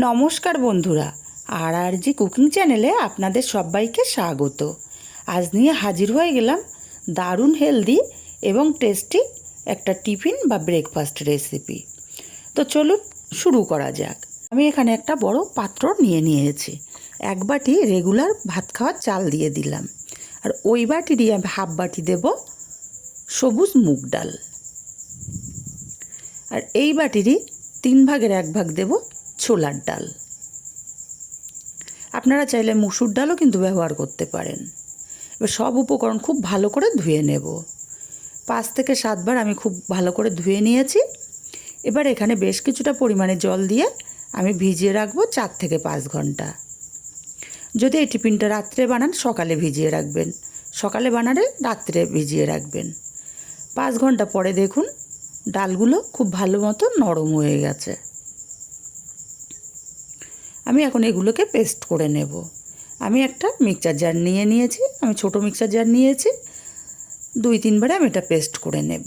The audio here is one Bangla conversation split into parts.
নমস্কার বন্ধুরা আর আর জি কুকিং চ্যানেলে আপনাদের সবাইকে স্বাগত। আজ নিয়ে হাজির হয়ে গেলাম দারুণ হেলদি এবং টেস্টি একটা টিফিন বা ব্রেকফাস্ট রেসিপি। তো চলুন শুরু করা যাক। আমি এখানে একটা বড় পাত্র নিয়ে নিয়েছি। এক বাটি রেগুলার ভাত খাওয়ার চাল দিয়ে দিলাম। আর ওই বাটিরই আমি হাফ বাটি দেব সবুজ মুগ ডাল। আর এই বাটিরই তিন ভাগের এক ভাগ দেব ছোলার ডাল। আপনারা চাইলে মুসুর ডালও কিন্তু ব্যবহার করতে পারেন। এবার সব উপকরণ খুব ভালো করে ধুয়ে নেব। পাঁচ থেকে সাতবার আমি খুব ভালো করে ধুয়ে নিয়েছি। এবার এখানে বেশ কিছুটা পরিমাণে জল দিয়ে আমি ভিজিয়ে রাখব চার থেকে পাঁচ ঘণ্টা। যদি এই টিফিনটা রাত্রে বানান, সকালে ভিজিয়ে রাখবেন। সকালে বানালে রাত্রে ভিজিয়ে রাখবেন। পাঁচ ঘণ্টা পরে দেখুন, ডালগুলো খুব ভালো মতো নরম হয়ে গেছে। আমি এখন এগুলোকে পেস্ট করে নেব। আমি একটা মিক্সচার জার নিয়ে নিয়েছি, আমি ছোট মিক্সচার জার নিয়েছি, দুই তিনবারে আমি এটা পেস্ট করে নেব।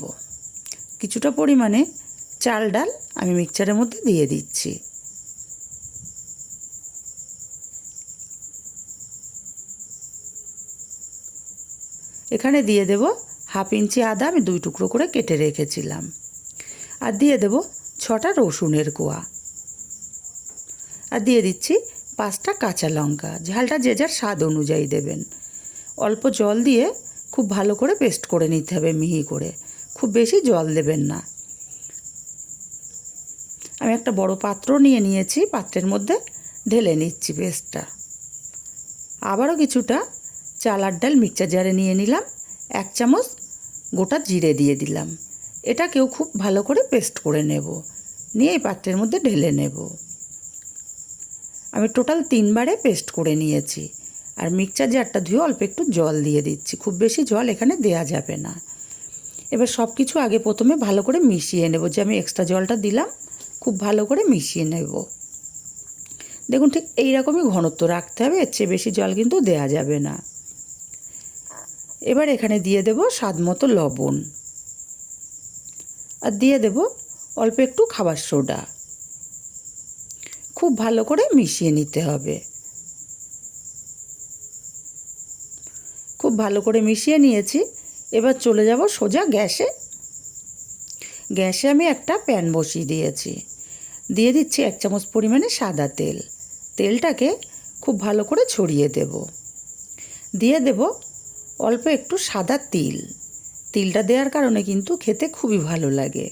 কিছুটা পরিমাণে চাল ডাল আমি মিক্সচারের মধ্যে দিয়ে দিচ্ছি। এখানে দিয়ে দেব হাফ ইঞ্চি আদা, আমি দুই টুকরো করে কেটে রেখেছিলাম। আর দিয়ে দেব ছটা রসুনের কোয়া। আর দিয়ে দিচ্ছি পাঁচটা কাঁচা লঙ্কা। ঝালটা যে যার স্বাদ অনুযায়ী দেবেন। অল্প জল দিয়ে খুব ভালো করে পেস্ট করে নিতে হবে মিহি করে। খুব বেশি জল দেবেন না। আমি একটা বড় পাত্র নিয়ে নিয়েছি, পাত্রের মধ্যে ঢেলে নিচ্ছি পেস্টটা। আবারও কিছুটা চালার ডাল মিক্সচার জারে নিয়ে নিলাম, এক চামচ গোটা জিরে দিয়ে দিলাম। এটাকেও খুব ভালো করে পেস্ট করে নেব। নিয়ে পাত্রের মধ্যে ঢেলে নেব। আমি টোটাল তিনবারে পেস্ট করে নিয়েছি। আর মিক্সচার জারটা ধুয়ে অল্প একটু জল দিয়ে দিচ্ছি। খুব বেশি জল এখানে দেয়া যাবে না। এবার সব কিছু আগে প্রথমে ভালো করে মিশিয়ে নেব। যে আমি এক্সট্রা জলটা দিলাম, খুব ভালো করে মিশিয়ে নেব। দেখুন ঠিক এই রকমই ঘনত্ব রাখতে হবে, এর চেয়ে বেশি জল কিন্তু দেয়া যাবে না। এবার এখানে দিয়ে দেব স্বাদ মতো লবণ। আর দিয়ে দেব অল্প একটু খাবার সোডা। খুব ভালো করে মিশিয়ে নিতে হবে। খুব ভালো করে মিশিয়ে নিয়েছি। এবার চলে যাব সোজা গ্যাসে। গ্যাসে আমি একটা প্যান বসিয়ে দিয়েছি। দিয়ে দিচ্ছি এক চামচ পরিমাণে সাদা তেল। তেলটাকে খুব ভালো করে ছড়িয়ে দেব। দিয়ে দেব অল্প একটু সাদা তিল। তিলটা দেওয়ার কারণে কিন্তু খেতে খুবই ভালো লাগে।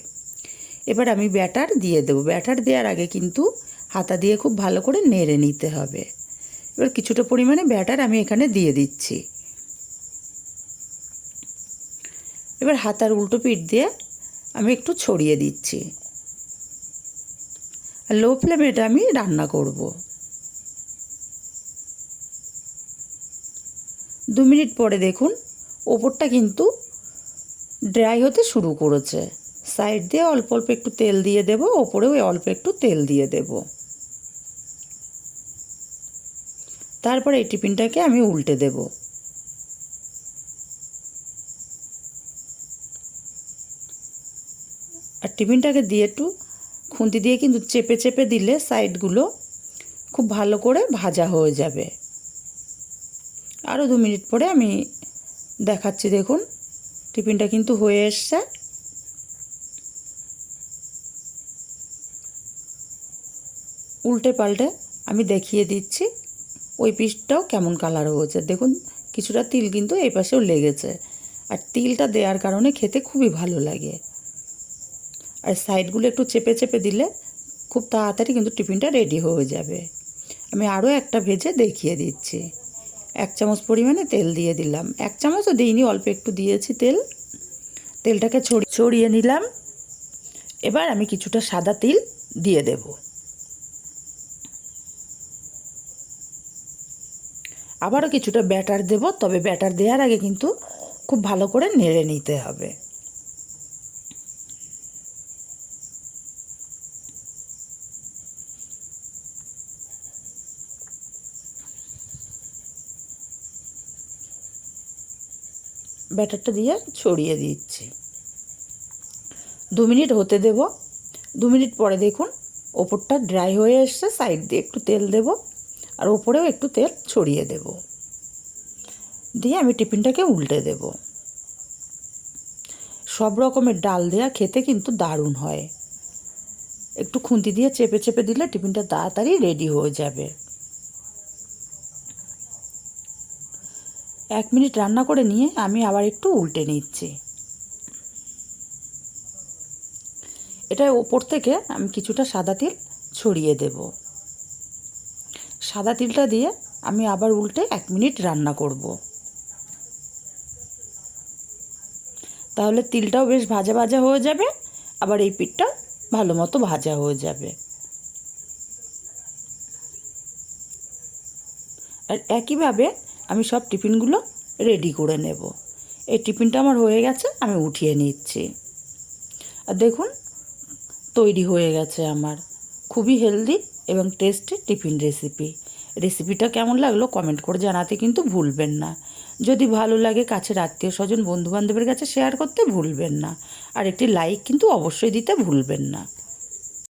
এবার আমি ব্যাটার দিয়ে দেবো। ব্যাটার দেওয়ার আগে কিন্তু হাতা দিয়ে খুব ভালো করে নেড়ে নিতে হবে। এবার কিছুটা পরিমাণে ব্যাটার আমি এখানে দিয়ে দিচ্ছি। এবার হাতার উল্টো পিঠ দিয়ে আমি একটু ছড়িয়ে দিচ্ছি। আর লো ফ্লেমে এটা আমি রান্না করব। দু মিনিট পরে দেখুন, ওপরটা কিন্তু ড্রাই হতে শুরু করেছে। সাইড দিয়ে অল্প অল্প একটু তেল দিয়ে দেব, ওপরেও অল্প একটু তেল দিয়ে দেব। তারপরে এই টিফিনটাকে আমি উল্টে দেব। আর টিফিনটাকে দিয়ে একটু খুন্তি দিয়ে কিন্তু চেপে চেপে দিলে সাইডগুলো খুব ভালো করে ভাজা হয়ে যাবে। আরও দু মিনিট পরে আমি দেখাচ্ছি, দেখুন, টিফিনটা কিন্তু হয়ে এসছে। উল্টে পাল্টে আমি দেখিয়ে দিচ্ছি। ওই পিসটাও কেমন কালার হয়েছে? দেখুন, কিছুটা তিল কিন্তু এই পাশেও লেগেছে। আর তিলটা দেওয়ার কারণে খেতে খুবই ভালো লাগে। আর সাইডগুলো একটু চেপে চেপে দিলে খুব তাড়াতাড়ি কিন্তু টিফিনটা রেডি হয়ে যাবে। আমি আরও একটা ভেজে দেখিয়ে দিচ্ছি। এক চামচ পরিমাণে তেল দিয়ে দিলাম। এক চামচও দিইনি, অল্প একটু দিয়েছি তেল। তেলটাকে ছড়ি, ছড়িয়ে নিলাম। এবার আমি কিছুটা সাদা তিল দিয়ে দেব। আবারও কিছুটা ব্যাটার দেব, তবে ব্যাটার দেওয়ার আগে কিন্তু খুব ভালো করে নেড়ে নিতে হবে। ব্যাটারটা দিয়ে ছড়িয়ে দিচ্ছি। দু মিনিট হতে দেব। দু মিনিট পরে দেখুন, ওপরটা ড্রাই হয়ে এসছে, সাইড দিয়ে একটু তেল দেব। আর ওপরেও একটু তেল ছড়িয়ে দেব। দিয়ে আমি টিফিনটাকে উল্টে দেব। সব রকমের ডাল দেওয়া খেতে কিন্তু দারুণ হয়। একটু খুন্তি দিয়ে চেপে চেপে দিলে টিফিনটা তাড়াতাড়ি রেডি হয়ে যাবে। এক মিনিট রান্না করে নিয়ে আমি আবার একটু উল্টে নিচ্ছি। এটা ওপর থেকে আমি কিছুটা সাদা তিল ছড়িয়ে দেব। সাদা তিলটা দিয়ে আমি আবার উল্টে এক মিনিট রান্না করব। তাহলে তিলটাও বেশ ভাজা ভাজা হয়ে যাবে, আবার এই পিঠটা ভালো মতো ভাজা হয়ে যাবে। আর একইভাবে আমি সব টিফিনগুলো রেডি করে নেব। এই টিফিনটা আমার হয়ে গেছে, আমি উঠিয়ে নিচ্ছি। আর দেখুন, তৈরি হয়ে গেছে আমার। খুবই হেলদি এবং টেস্টি টিফিন রেসিপি রেসিপিটা কেমন লাগল কমেন্ট করে জানাতে কিন্তু ভুলবেন না। যদি ভালো লাগে কাছের আত্মীয় স্বজন বন্ধুবান্ধবের কাছে শেয়ার করতে ভুলবেন না। আর একটি লাইক কিন্তু অবশ্যই দিতে ভুলবেন না।